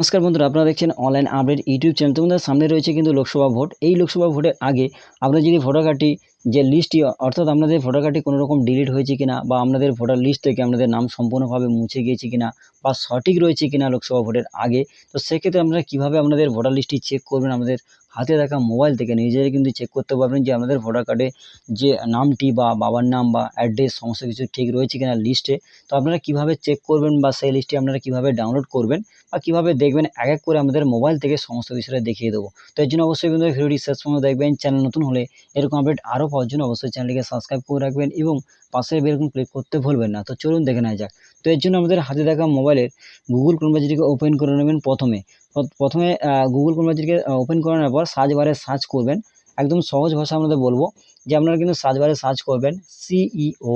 নমস্কার বন্ধুরা, আপনারা দেখছেন অনলাইন আপডেট ইউটিউব চ্যানেল তোমাদের সামনে রয়েছে কিন্তু লোকসভা ভোট। এই লোকসভা ভোটের আগে আপনারা যদি ভোটার কার্ডটি যে লিস্টটি অর্থাৎ আপনাদের ভোটার কার্ডটি কোনো রকম ডিলিট হয়েছে কিনা, বা আপনাদের ভোটার লিস্ট থেকে আপনাদের নাম সম্পূর্ণভাবে মুছে গিয়েছে কিনা, বা সঠিক রয়েছে কিনা লোকসভা ভোটের আগে, তো সেক্ষেত্রে আপনারা কীভাবে আপনাদের ভোটার লিস্টটি চেক করবেন, আমাদের হাতে থাকা মোবাইল থেকে নিজেরাই কিন্তু চেক করতে পারবেন যে আপনাদের ভোটার কার্ডে যে নামটি বা বাবার নাম বা অ্যাড্রেস সমস্ত কিছু ঠিক রয়েছে কিনা লিস্টে তো আপনারা কীভাবে চেক করবেন বা সেই লিস্টটি আপনারা কীভাবে ডাউনলোড করবেন বা কীভাবে দেখবেন এক এক করে আমাদের মোবাইল থেকে সমস্ত বিষয়টা দেখিয়ে দেবো। তো এর জন্য অবশ্যই কিন্তু ভিডিওটি শেষ পর্যন্ত দেখবেন চ্যানেল নতুন হলে এরকম আপডেট আরও পাওয়ার জন্য অবশ্যই চ্যানেলটিকে সাবস্ক্রাইব করে রাখবেন এবং পাশে বেরকম ক্লিক করতে ভুলবেন না। তো চলুন দেখে নেওয়া যাক। তো এর জন্য আমাদের হাতে থাকা মোবাইলের গুগল ক্রোম ব্রাউজারটিকে ওপেন করে নেবেন প্রথমে। প্রথ- প্রথমে গুগল ক্রোম ব্রাউজারটিকে ওপেন করে নেওয়ার পর সার্চ বারে সার্চ করবেন। একদম সহজ ভাষা আমাদের বলব যে আপনারা কিন্তু সার্চ বারে সার্চ করবেন CEO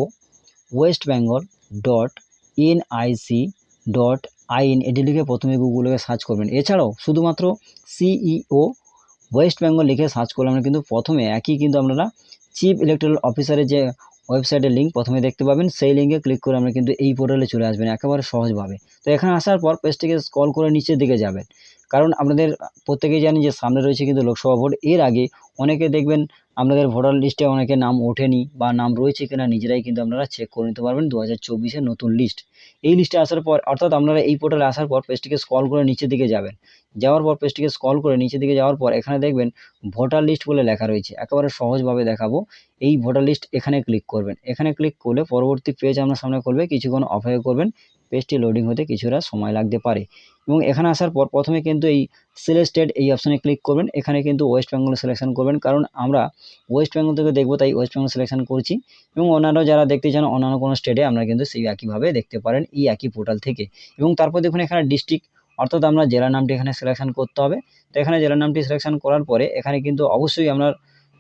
West Bengal dot NIC dot in এটি লিখে প্রথমে গুগলে সার্চ করবেন। এছাড়াও শুধুমাত্র সিইও ওয়েস্ট বেঙ্গল লিখে সার্চ করলে আমরা কিন্তু প্রথমে একই কিন্তু আপনারা চিফ ইলেকট্রাল অফিসারের যে ওয়েবসাইটের লিঙ্ক প্রথমে দেখতে পাবেন। সেই লিঙ্কে ক্লিক করে আমরা কিন্তু এই পোর্টালে চলে আসবেন একেবারে সহজভাবে। তো এখানে আসার পর পেজটিকে স্কল করে নিচের দিকে যাবেন। কারণ আপনাদের, প্রত্যেকেই জানি যে সামনে রয়েছে কিন্তু লোকসভা ভোট। এর আগে অনেকে দেখবেন আপনাদের ভোটার লিস্টে অনেকে নাম ওঠেনি বা নাম রয়েছে কিনা নিজেরাই কিন্তু আপনারা চেক করে নিতে পারবেন দু হাজার নতুন লিস্ট এই লিস্টে আসার পর, অর্থাৎ আপনারা এই পোর্টালে আসার পর পেজটিকে স্কল করে নিচের দিকে যাবেন। যাওয়ার পর পেজটিকে স্কল করে নিচের দিকে যাওয়ার পর এখানে দেখবেন ভোটার লিস্ট বলে লেখা রয়েছে। একেবারে সহজভাবে দেখাবো। এই ভোটার লিস্ট এখানে ক্লিক করবেন। এখানে ক্লিক করলে পরবর্তী পেজ আপনার সামনে করবে কিছুক্ষণ অপেক্ষা করবেন পেজটি লোডিং হতে কিছুটা সময় লাগতে পারে। এবং এখানে আসার পর প্রথমে কিন্তু এই সিলেক্ট স্টেট এই অপশানে ক্লিক করবেন। এখানে কিন্তু ওয়েস্ট বেঙ্গল সিলেকশন করবেন। কারণ আমরা ওয়েস্ট বেঙ্গল থেকে দেখব, তাই ওয়েস্ট বেঙ্গল সিলেকশন করছি। এবং অন্যান্য যারা দেখতে চান, অন্যান্য কোনো স্টেটে আমরা কিন্তু সেই একইভাবে দেখতে পারেন এই একই পোর্টাল থেকে। এবং তারপর দেখুন এখানে ডিস্ট্রিক্ট অর্থাৎ আমরা জেলার নামটি এখানে সিলেকশন করতে হবে। তো এখানে জেলার নামটি সিলেকশন করার পরে এখানে কিন্তু অবশ্যই আপনার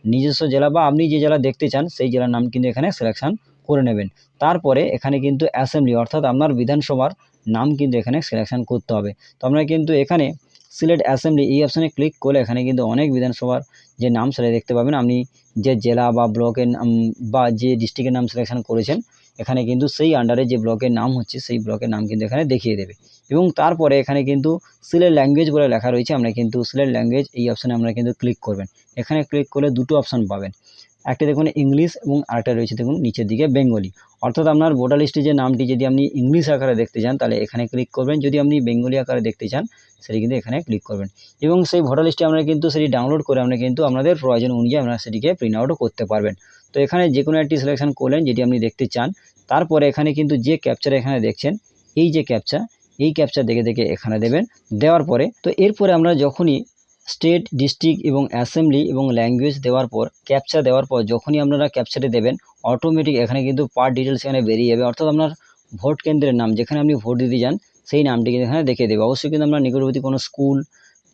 নিজস্ব জেলা বা আপনি যে জেলা দেখতে চান, সেই জেলার নাম কিন্তু এখানে সিলেকশন করে নেবেন। তারপরে এখানে কিন্তু অ্যাসেম্বলি অর্থাৎ আপনার বিধানসভার নাম কিন্তু এখানে সিলেকশান করতে হবে। তো আমরা কিন্তু এখানে সিলেট অ্যাসেম্বলি এই অপশানে ক্লিক করলে এখানে কিন্তু অনেক বিধানসভার যে নাম সেটা দেখতে পাবেন। আপনি যে জেলা বা ব্লকের বা যে ডিস্ট্রিক্টের নাম সিলেকশন করেছেন, এখানে কিন্তু সেই আন্ডারে যে ব্লকের নাম হচ্ছে, সেই ব্লকের নাম কিন্তু এখানে দেখিয়ে দেবে। এবং তারপরে এখানে কিন্তু সিলেট ল্যাঙ্গুয়েজ বলে লেখা রয়েছে, আমরা কিন্তু সিলেট ল্যাঙ্গুয়েজ এই অপশানে আমরা কিন্তু ক্লিক করবেন। এখানে ক্লিক করলে দুটো অপশান পাবেন। একটা দেখুন ইংলিশ এবং আরেকটা রয়েছে দেখুন নিচের দিকে বেঙ্গলি। অর্থাৎ আপনার ভোটার লিস্টে যে নামটি যদি আপনি ইংলিশ আকারে দেখতে চান, তাহলে এখানে ক্লিক করবেন। যদি আপনি বেঙ্গলি আকারে দেখতে চান, সেটি কিন্তু এখানে ক্লিক করবেন। এবং সেই ভোটার লিস্টে আমরা কিন্তু সেটি ডাউনলোড করে আমরা কিন্তু আপনাদের প্রয়োজন অনুযায়ী আপনারা সেটিকে প্রিন্ট আউটও করতে পারবেন। তো এখানে যে কোনো একটি সিলেকশন করলেন, যেটি আপনি দেখতে চান, তারপরে এখানে কিন্তু যে ক্যাপচার এখানে দেখছেন, এই যে ক্যাপচা এই ক্যাপচা দেখে দেখে এখানে দেবেন। দেওয়ার পরে, তো এরপরে আমরা যখনই স্টেট, ডিস্ট্রিক্ট এবং অ্যাসেম্বলি এবং ল্যাঙ্গুয়েজ দেওয়ার পর, ক্যাপচা দেওয়ার পর যখনই আপনারা ক্যাপচারে দেবেন অটোমেটিক এখানে কিন্তু পার ডিটেলস এখানে বেরিয়ে যাবে। অর্থাৎ আপনার ভোট কেন্দ্রের নাম, যেখানে আপনি ভোট দিতে যান, সেই নামটি কিন্তু এখানে দেখিয়ে দেবে। অবশ্যই কিন্তু আপনার নিকটবর্তী কোনো স্কুল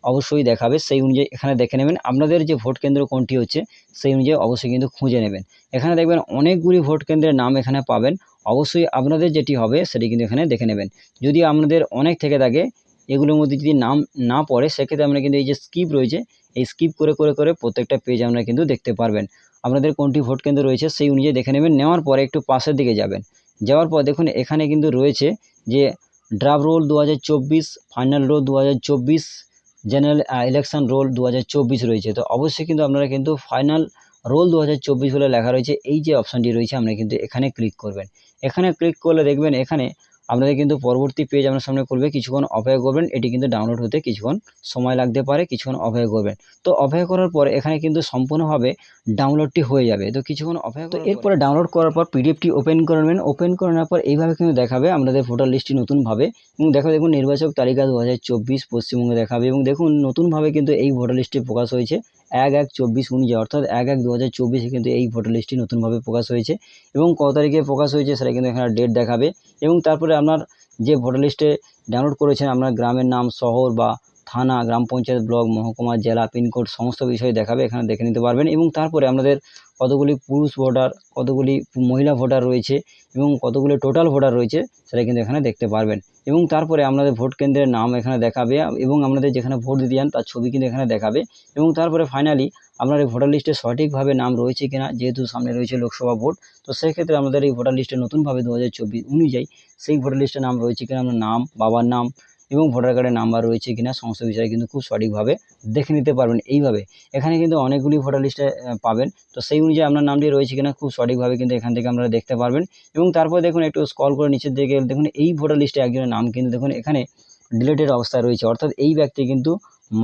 অবশ্যই দেখাবে। সেই অনুযায়ী এখানে দেখে নেবেন। আপনাদের যে ভোট কেন্দ্র কোনটি হচ্ছে, সেই অনুযায়ী অবশ্যই কিন্তু খুঁজে নেবেন। এখানে দেখবেন অনেকগুলি ভোট কেন্দ্রের নাম এখানে পাবেন। অবশ্যই আপনাদের যেটি হবে, সেটি কিন্তু এখানে দেখে নেবেন। যদি আপনাদের অনেক থেকে থাকে এগুলোর মধ্যে যদি নাম, না পড়ে, সেক্ষেত্রে আমরা কিন্তু এই যে স্কিপ রয়েছে, এই স্কিপ করে করে করে প্রত্যেকটা পেজ আমরা কিন্তু দেখতে পারবেন। আপনাদের কোনটি ভোট কেন্দ্র রয়েছে সেই অনুযায়ী দেখে নেবেন, নেওয়ার পরে একটু পাশের দিকে যাবেন। যাওয়ার পর দেখুন, এখানে কিন্তু রয়েছে যে ড্রাফট রোল দু হাজার চব্বিশ ফাইনাল রোল দু হাজার চব্বিশ জেনারেল ইলেকশন রোল দু হাজার চব্বিশ রয়েছে। তো অবশ্যই কিন্তু আপনারা কিন্তু ফাইনাল রোল দু হাজার চব্বিশ বলে লেখা রয়েছে। এই যে অপশানটি রয়েছে আমরা কিন্তু এখানে ক্লিক করবেন। এখানে ক্লিক করলে দেখবেন, এখানে আপনাদের কিন্তু পরবর্তী পেজ আপনার সামনে করবে কিছুক্ষণ অপেক্ষা করবেন এটি কিন্তু ডাউনলোড হতে কিছুক্ষণ সময় লাগতে পারে কিছুক্ষণ অপেক্ষা করবেন। তো অপেক্ষা করার পর এখানে কিন্তু সম্পূর্ণভাবে ডাউনলোডটি হয়ে যাবে। তো কিছুক্ষণ অপেক্ষা তো এরপরে ডাউনলোড করার পর পিডিএফটি ওপেন করে নেবেন। ওপেন করে নেওয়ার পর এইভাবে কিন্তু দেখাবে আপনাদের ভোটার লিস্টটি নতুনভাবে। এবং দেখা দেখুন নির্বাচক তালিকা দু হাজার চব্বিশ পশ্চিমবঙ্গে দেখাবে। এবং দেখুন নতুনভাবে কিন্তু এই ভোটার লিস্টটি প্রকাশ হয়েছে। এক এক চব্বিশ উনিশে অর্থাৎ এক এক দু হাজার চব্বিশে কিন্তু এই ভোটার লিস্টটি নতুনভাবে প্রকাশ হয়েছে এবং কত তারিখে প্রকাশ হয়েছে সেটা কিন্তু এখানে ডেট দেখাবে এবং তারপরে আপনার যে ভোটার লিস্টে ডাউনলোড করেছেন আপনার গ্রামের নাম, শহর বা থানা, গ্রাম পঞ্চায়েত ব্লক, মহকুমা, জেলা, পিনকোড সমস্ত বিষয় দেখাবে, এখানে দেখে নিতে পারবেন। এবং তারপরে আপনাদের কতগুলি পুরুষ ভোটার, কতগুলি মহিলা ভোটার রয়েছে এবং কতগুলি টোটাল ভোটার রয়েছে, সেটা কিন্তু এখানে দেখতে পারবেন। এবং তারপরে আপনাদের ভোট কেন্দ্রের নাম এখানে দেখাবে এবং আপনাদের যেখানে ভোট দিতে যান, তার ছবি কিন্তু এখানে দেখাবে। এবং তারপরে ফাইনালি আপনার এই ভোটার লিস্টে সঠিকভাবে নাম রয়েছে কিনা, যেহেতু সামনে রয়েছে লোকসভা ভোট, তো সেক্ষেত্রে আমাদের এই ভোটার লিস্টে নতুনভাবে দু হাজার চব্বিশ অনুযায়ী সেই ভোটার লিস্টে নাম রয়েছে কিনা, আপনার নাম, বাবার নাম এবং ভোটার কার্ডের নাম্বার রয়েছে কিনা, সমস্ত বিষয়ে কিন্তু খুব সঠিকভাবে দেখে নিতে পারবেন এইভাবে। এখানে কিন্তু অনেকগুলি ভোটার লিস্টে পাবেন। তো সেই অনুযায়ী আপনার নামটি রয়েছে কিনা খুব সঠিকভাবে কিন্তু এখান থেকে আপনারা দেখতে পারবেন। এবং তারপর দেখুন, একটু স্কল করে নিচের দিকে দেখুন, এই ভোটার লিস্টে একজনের নাম কিন্তু দেখুন, এখানে ডিলেটেড অবস্থায় রয়েছে। অর্থাৎ এই ব্যক্তি কিন্তু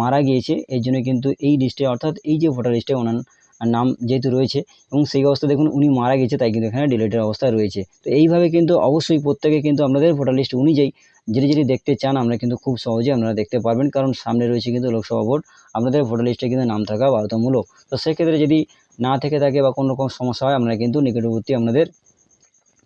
মারা গিয়েছে এই জন্য কিন্তু এই লিস্টে, অর্থাৎ এই যে ভোটার লিস্টে ওনার নাম যেহেতু রয়েছে এবং সেই অবস্থা দেখুন, উনি মারা গেছে তাই কিন্তু এখানে ডিলেটের অবস্থায় রয়েছে। তো এইভাবে কিন্তু অবশ্যই প্রত্যেকে কিন্তু আপনাদের ভোটার লিস্ট অনুযায়ী যেটি যেটি দেখতে চান, আমরা কিন্তু খুব সহজে আপনারা দেখতে পারবেন। কারণ সামনে রয়েছে কিন্তু লোকসভা ভোট। আপনাদের ভোটার লিস্টে কিন্তু নাম থাকা বাধ্যতামূলক। তো সেক্ষেত্রে যদি না থেকে থাকে বা কোনো রকম সমস্যা হয়, আপনারা কিন্তু নিকটবর্তী আপনাদের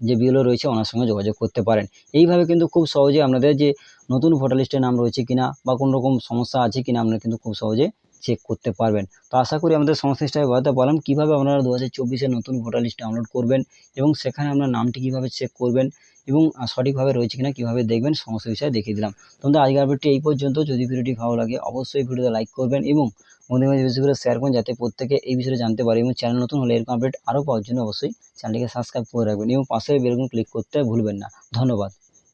যে বিএলও রয়েছে, ওনার সঙ্গে যোগাযোগ করতে পারেন। এইভাবে কিন্তু খুব সহজে আপনাদের যে নতুন ভোটার লিস্টে নাম রয়েছে কিনা বা কোনো রকম সমস্যা আছে কিনা, আপনারা কিন্তু খুব সহজে চেক করতে পারবেন। তো আশা করি আমাদের স্টাফে বলতে বললাম কীভাবে আপনারা দু হাজার নতুন ভোটার লিস্ট ডাউনলোড করবেন এবং সেখানে আপনার নামটি কীভাবে চেক করবেন এবং সঠিকভাবে রয়েছে কিনা, কীভাবে দেখবেন, সমস্ত বিষয়ে দেখিয়ে দিলাম। তোমাদের আজকের আপডেটটি এই পর্যন্ত। যদি ভিডিওটি ভালো লাগে, অবশ্যই ভিডিওতে লাইক করবেন এবং বন্ধু মাঝে বেশি করে শেয়ার করুন, যাতে প্রত্যেকে এই বিষয়ে জানতে পারে এবং চ্যানেল নতুন হলে এরকম আপডেট আরও পাওয়ার জন্য অবশ্যই চ্যানেলটিকে সাবস্ক্রাইব করে রাখবেন এবং পাশে বেলগুন ক্লিক করতে ভুলবেন না। ধন্যবাদ।